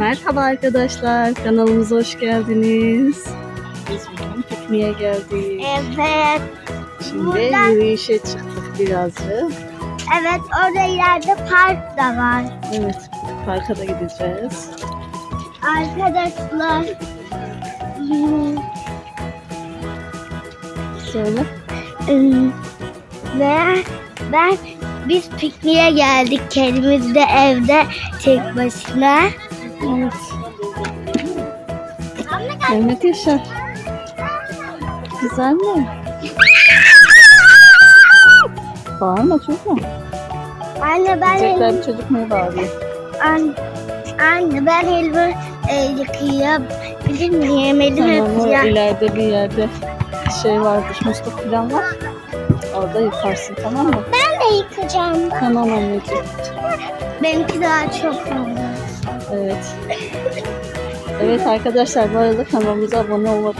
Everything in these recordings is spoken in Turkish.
Merhaba arkadaşlar, kanalımıza hoş geldiniz. Biz bugün pikniğe geldik. Evet. Şimdi buradan- yürüyüşe çıktık birazcık. Evet orada ileride park da var. Evet, parka da gideceğiz. Arkadaşlar. ım, Ve ben biz pikniğe geldik. Kendimiz de evde tek başına. Evet. Mehmet Yaşar. Güzel mi? Bağırma çocuğum. Anne ben Diyecekler bir çocuk ne bağırıyor? An- anne ben elimi e, yıkayabilir miyim? Elimi Tamam o yıkayacağım. ileride bir yerde şey vardır, musluk falan var. Orada yıkarsın tamam mı? Ben de yıkayacağım. Tamam anneciğim. Benimki daha çok fazla. Evet. Evet arkadaşlar bu arada kanalımıza abone olup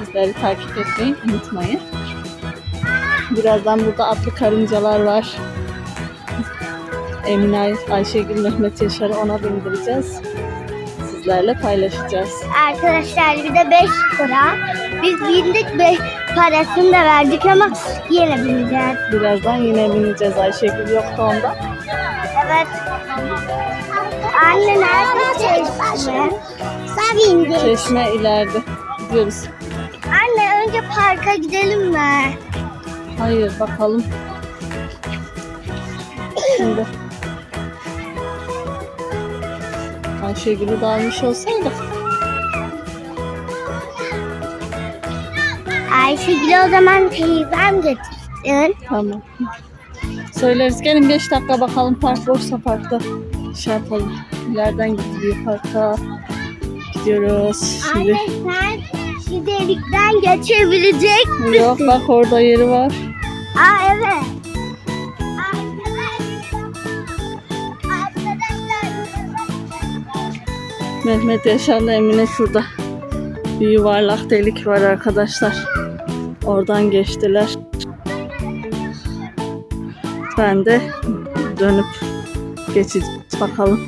bizleri takip etmeyi unutmayın. Birazdan burada atlı karıncalar var. Emine Ay- Ayşegül Mehmet Yaşar'ı ona bindireceğiz. Sizlerle paylaşacağız. Arkadaşlar bir de 5 lira. Biz bindik ve parasını da verdik ama yine bineceğiz. Birazdan yine bineceğiz. Ayşegül yoktu onda. Evet. Anne nerede çeşme? Sen bindik. Çeşme ileride. Gidiyoruz. Anne önce parka gidelim mi? Hayır bakalım. Şimdi Ayşegül'ü de almış olsaydık. Ayşegül'ü o zaman teyzem getirsin. Tamam. Söyleriz gelin 5 dakika bakalım park boşsa parkta şey yapalım. İleriden gidiliyor parka. Gidiyoruz şimdi. Anne sen şu delikten geçebilecek misin? Yok bak orada yeri var. Aa evet. Mehmet Yaşar'la Emine şurada. Bir yuvarlak delik var arkadaşlar. Oradan geçtiler. Ben de dönüp geçeceğiz bakalım.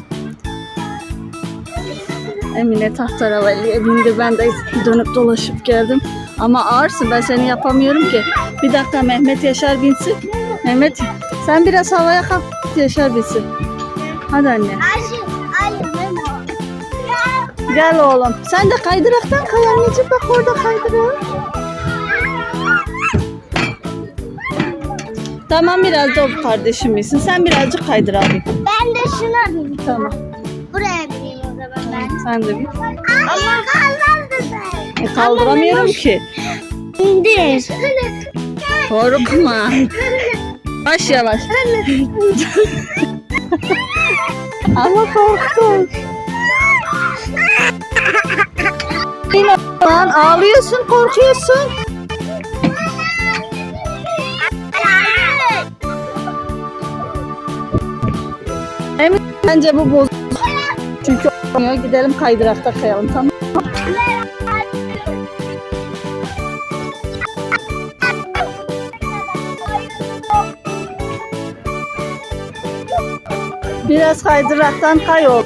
Emine tahterevalliye bindi. Ben de dönüp dolaşıp geldim. Ama ağırsın ben seni yapamıyorum ki. Bir dakika Mehmet Yaşar binsin. Mehmet sen biraz havaya kalk. Yaşar binsin. Hadi anne. Gel oğlum. Sen de kaydıraktan kay anneciğim. Bak orada kaydırak. Tamam biraz da o kardeşim bilsin. Sen birazcık kaydır abi. Ben de şuna bineyim. Tamam. Buraya bineyim o zaman ben. Sen de bin. Ama kaldırdı. E, kaldıramıyorum ki. İndir. Korkma. Yavaş yavaş. Ama korktum. Yine lan ağlıyorsun, korkuyorsun. Emin bence bu bozuk. Çünkü olmuyor. Gidelim kaydırakta kayalım tamam mı? Biraz kaydıraktan kay ol.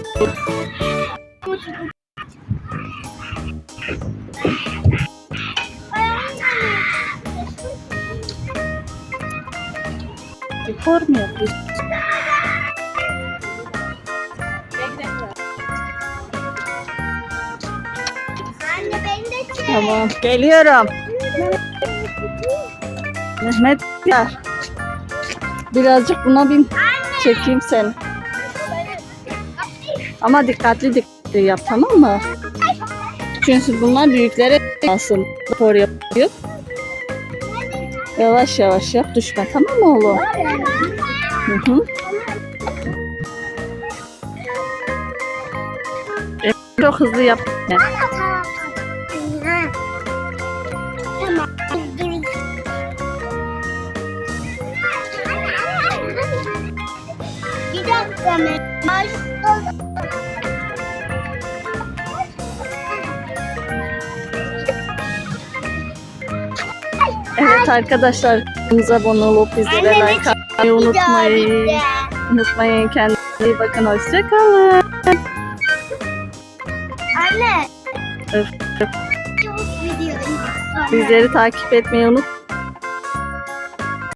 Tamam. Geliyorum. Mehmet gel. Birazcık buna bin. Çekeyim seni. Ama dikkatli dikkatli yap tamam mı? Çünkü bunlar büyüklere alsın. Spor yapıyor. Yavaş yavaş yap düşme tamam mı oğlum? Hı hı. Çok hızlı yap. Tamam. Bir dakika Memo. Evet arkadaşlar kanalımıza abone olup bizlere Anneme like atmayı unutmayın. Unutmayın kendinize iyi bakın. Hoşçakalın. Anne. Öf. Video. Bizleri takip etmeyi unutmayın.